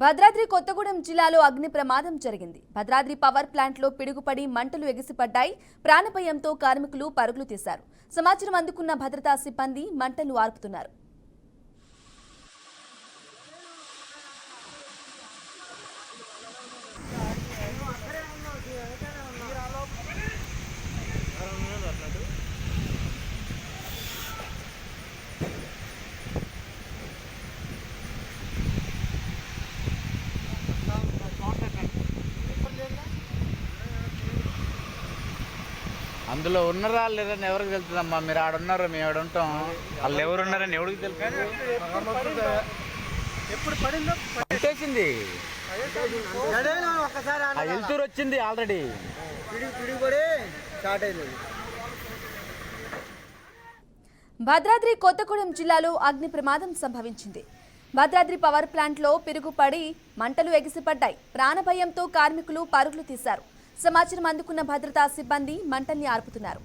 భద్రాద్రి కొత్తగూడెం జిల్లాలో అగ్ని ప్రమాదం జరిగింది. భద్రాద్రి పవర్ ప్లాంట్లో పిడుగుపడి మంటలు ఎగిసిపడ్డాయి. ప్రాణభయంతో కార్మికులు పరుగులు తీశారు. సమాచారం అందుకున్న భద్రతా సిబ్బంది మంటలు ఆర్పుతున్నారు. అందులో ఉన్నారా లేదని ఎవరికి తెలుస్తుందమ్మా? మీరు ఆడ ఉన్నారు? మేము ఆడ ఉంటాం. వాళ్ళు ఎవరు ఉన్నారని ఎవరికి తెలుసు? ఎప్పుడు పడిందో? పట్టేసింది. గడేనా? ఒక్కసారి ఆ వెళ్తూరు వచ్చింది ఆల్రెడీ స్టార్ట్ అయింది. భద్రాద్రి కొత్తగూడెం జిల్లాలో అగ్ని ప్రమాదం సంభవించింది. భద్రాద్రి పవర్ ప్లాంట్లో పిరుగుపడి మంటలు ఎగిసిపడ్డాయి. ప్రాణభయంతో కార్మికులు పరుగులు తీశారు. సమాచారం అందుకున్న భద్రతా సిబ్బంది మంటల్ని ఆర్పుతున్నారు.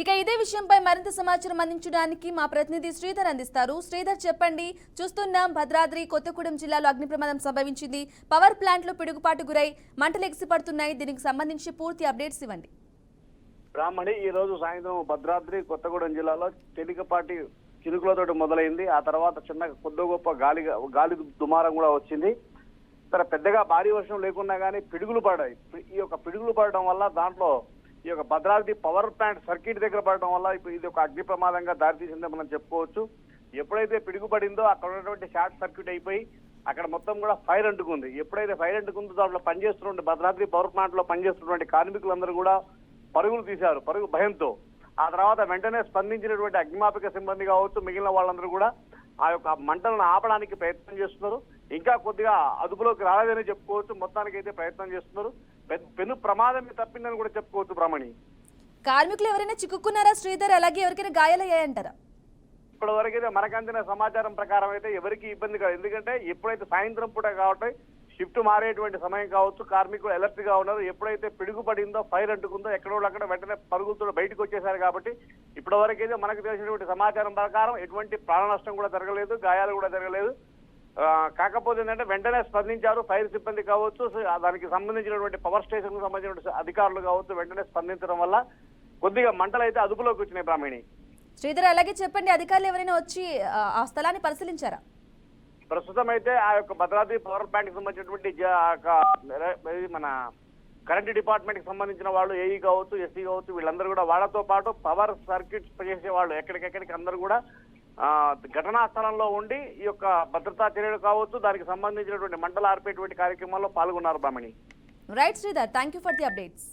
ఇక ఇదే విషయంపై మరింత సమాచారం అందించడానికి మా ప్రతినిధి శ్రీధర్ అందిస్తారు. శ్రీధర్ చెప్పండి. చూస్తున్నాం భద్రాద్రి కొత్తగూడెం జిల్లాలో అగ్ని ప్రమాదం సంభవించింది. పవర్ ప్లాంట్లో పిడుగుపాటు గురై మంటలు ఎగిసిపడుతున్నాయి. దీనికి సంబంధించి పూర్తి అప్డేట్స్ ఇవ్వండి. బ్రాహ్మణి ఈ రోజు సాయంత్రం భద్రాద్రి కొత్తగూడెం జిల్లాలో తేలికపాటి చినుకులతోటి మొదలైంది. ఆ తర్వాత చిన్న కొద్ది గొప్ప గాలి గాలి దుమారం కూడా వచ్చింది. సరే పెద్దగా భారీ వర్షం లేకున్నా కానీ పిడుగులు పడాయి ఈ యొక్క పిడుగులు పడడం వల్ల దాంట్లో ఈ యొక్క భద్రాద్రి పవర్ ప్లాంట్ సర్క్యూట్ దగ్గర పడడం వల్ల ఇప్పుడు ఇది ఒక అగ్ని ప్రమాదంగా దారితీసిందని మనం చెప్పుకోవచ్చు. ఎప్పుడైతే పిడుగు పడిందో అక్కడ ఉన్నటువంటి షార్ట్ సర్క్యూట్ అయిపోయి అక్కడ మొత్తం కూడా ఫైర్ అంటుకుంది. ఎప్పుడైతే ఫైర్ అంటుకుందో దాంట్లో పనిచేస్తున్నటువంటి భద్రాద్రి పవర్ ప్లాంట్లో పనిచేస్తున్నటువంటి కార్మికులందరూ కూడా పరుగులు తీశారు. పరుగు భయంతో. ఆ తర్వాత వెంటనే స్పందించినటువంటి అగ్నిమాపక సిబ్బంది కావచ్చు మిగిలిన వాళ్ళందరూ కూడా ఆ యొక్క మంటలను ఆపడానికి ప్రయత్నం చేస్తున్నారు. ఇంకా కొద్దిగా అదుపులోకి రాలేదని చెప్పుకోవచ్చు మొత్తానికి అయితే ప్రయత్నం చేస్తున్నారు. పెను ప్రమాదమే తప్పిందని కూడా చెప్పుకోవచ్చు బ్రహ్మణి. కార్మికులు ఎవరైనా చిక్కుకున్నారా? శ్రీధర్ అలాగే ఎవరికైనా గాయాలయ్యాయంటారా? ఇప్పటి వరకు అయితే మనకు అందిన సమాచారం ప్రకారం అయితే ఎవరికి ఇబ్బంది కాదు. ఎందుకంటే ఎప్పుడైతే సాయంత్రం పూట కాబట్టి షిఫ్ట్ మారేటువంటి సమయం కావచ్చు కార్మికులు అలర్ట్గా ఉన్నారు. ఎప్పుడైతే పిడుగు పడిందో ఫైర్ అంటుకుందో ఎక్కడో అక్కడ వెంటనే పరుగులతో బయటకు వచ్చేసారు కాబట్టి ఇప్పటివరకైతే మనకు తెలిసినటువంటి సమాచారం ప్రకారం ఎటువంటి ప్రాణ నష్టం కూడా జరగలేదు గాయాలు కూడా జరగలేదు. కాకపోతే ఏంటంటే వెంటనే స్పందించారు ఫైర్ సిబ్బంది కావచ్చు దానికి సంబంధించినటువంటి పవర్ స్టేషన్కు సంబంధించిన అధికారులు కావచ్చు వెంటనే స్పందించడం వల్ల కొద్దిగా మంటలు అయితే అదుపులోకి వచ్చినాయి బ్రాహ్మణి. శ్రీధర్ అలాగే చెప్పండి అధికారులు ఎవరైనా వచ్చి ఆ స్థలాన్ని పరిశీలించారా? ప్రస్తుతం అయితే ఆ యొక్క భద్రాద్రి పవర్ ప్లాంట్కి సంబంధించినటువంటి మన కరెంట్ డిపార్ట్మెంట్కి సంబంధించిన వాళ్ళు ఏఈ కావచ్చు ఎస్సీ కావచ్చు వీళ్ళందరూ కూడా వాళ్ళతో పాటు పవర్ సర్క్యూట్స్ చేసే వాళ్ళు ఎక్కడికెక్కడికి అందరూ కూడా ఘటనా స్థలంలో ఉండి ఈ యొక్క భద్రతా చర్యలు కావచ్చు దానికి సంబంధించినటువంటి మంటలు ఆర్పేటువంటి కార్యక్రమాల్లో పాల్గొన్నారు Brahmani. Right Sridhar thank you for the updates